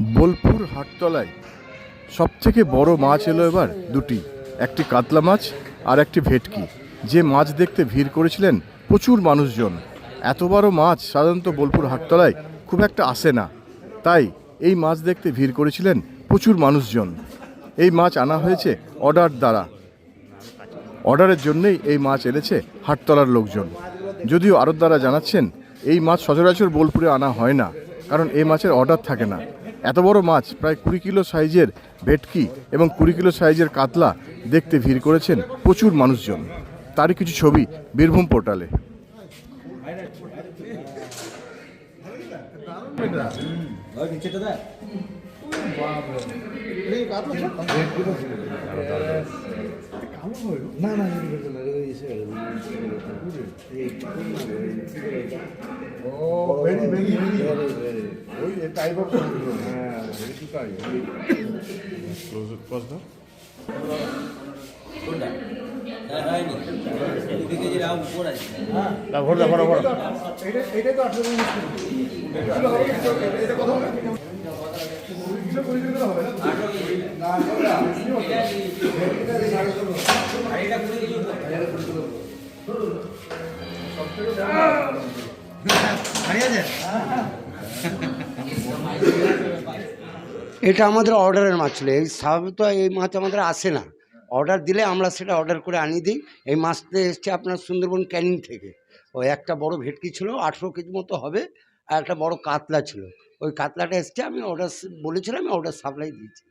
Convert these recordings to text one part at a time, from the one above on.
বোলপুর হাটতলায় সবথেকে বড় মাছ এলো এবার দুটি, একটি কাতলা মাছ আর একটি ভেটকি। যে মাছ দেখতে ভিড় করেছিলেন প্রচুর মানুষজন। এত বড় মাছ সাধারণত বোলপুর হাটতলায় খুব একটা আসে না। তাই এই মাছ দেখতে ভিড় করেছিলেন প্রচুর মানুষজন। এই মাছ আনা হয়েছে অর্ডার দ্বারা। অর্ডারের জন্যই এই মাছ এনেছে হাটতলার লোকজন। যদিও আড়তদারা জানাচ্ছেন, এই মাছ সচরাচর বোলপুরে আনা হয় না, কারণ এই মাছের অর্ডার থাকে না। এত বড় মাছ, প্রায় কুড়ি কিলো সাইজের ভেটকি এবং কুড়ি কিলো সাইজের কাতলা দেখতে ভিড় করেছেন প্রচুর মানুষজন। তারই কিছু ছবি বীরভূম পোর্টালে। না না এটা বেরোবে না, এটা এসে গেল। এই very, very। হ্যাঁ, এইটুকাই। কোনটা হ্যাঁ এটা আমাদের অর্ডারের মাছ ছিল এই স্বাভাবিক এই মাছ আমাদের আসে না। অর্ডার দিলে আমরা সেটা অর্ডার করে আনিয়ে দিই। এই মাছটা এসছে আপনার সুন্দরবন ক্যানিং থেকে। ওই একটা বড় ভেটকি ছিল, আঠেরো কেজি মতো হবে, আর একটা বড় কাতলা ছিল। ওই কাতলাটা এসছে, আমি অর্ডার বলেছিলাম, আমি অর্ডার সাপ্লাই দিয়েছি।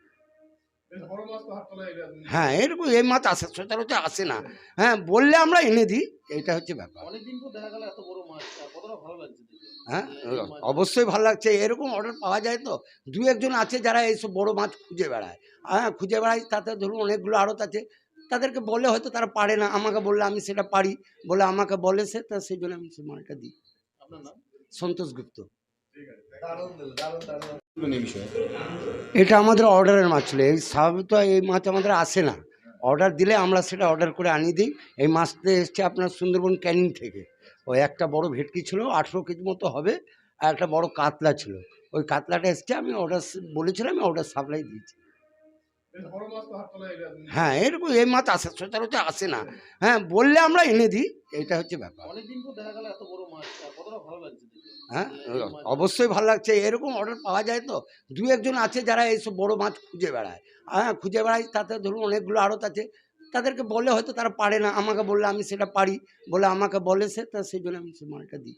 হ্যাঁ এরকম এই মাছ আসে সচরাচর আসে না। হ্যাঁ বললে আমরা এনে দিই এটা হচ্ছে ব্যাপার? হ্যাঁ অবশ্যই ভালো লাগছে এরকম অর্ডার পাওয়া যায় তো। দু একজন আছে যারা এইসব বড় মাছ খুঁজে বেড়ায়। হ্যাঁ খুঁজে বেড়ায় তাতে ধরুন অনেকগুলো আড়ত আছে তাদেরকে বলে হয়তো তারা পারে না আমাকে বললে আমি সেটা পারি বলে আমাকে বলে সে তা সেই জন্য আমি সেই মালটা দিই। সন্তোষ গুপ্ত। এটা আমাদের অর্ডারের মাছ ছিল। এই তো এই মাছ আমাদের আসে না। অর্ডার দিলে আমরা সেটা অর্ডার করে আনিয়ে দিই। এই মাছটা এসছে আপনার সুন্দরবন ক্যানিং থেকে। ওই একটা বড় ভেটকি ছিল, আঠেরো কেজি মতো হবে, আর একটা বড় কাতলা ছিল। ওই কাতলাটা এসছে, আমি অর্ডার বলেছিলাম, আমি অর্ডার সাপ্লাই দিয়েছি। হ্যাঁ এরকম এই মাছ আসে সচরাচর আসে না। হ্যাঁ বললে আমরা এনে দিই এটা হচ্ছে ব্যাপার। অনেকদিন পর দেখা গেল এত বড় মাছ কতটা ভালো লাগছে দেখে? হ্যাঁ অবশ্যই ভালো লাগছে এরকম অর্ডার পাওয়া যায় তো। দু একজন আছে যারা এইসব বড় মাছ খুঁজে বেড়ায়। হ্যাঁ খুঁজে বেড়ায় তাতে ধরুন অনেকগুলো আড়ত আছে। তাদেরকে বলে হয়তো তারা পারে না আমাকে বললে আমি সেটা পারি বলে আমাকে বলে সে তা সেই জন্য আমি সেই মালটা দিই।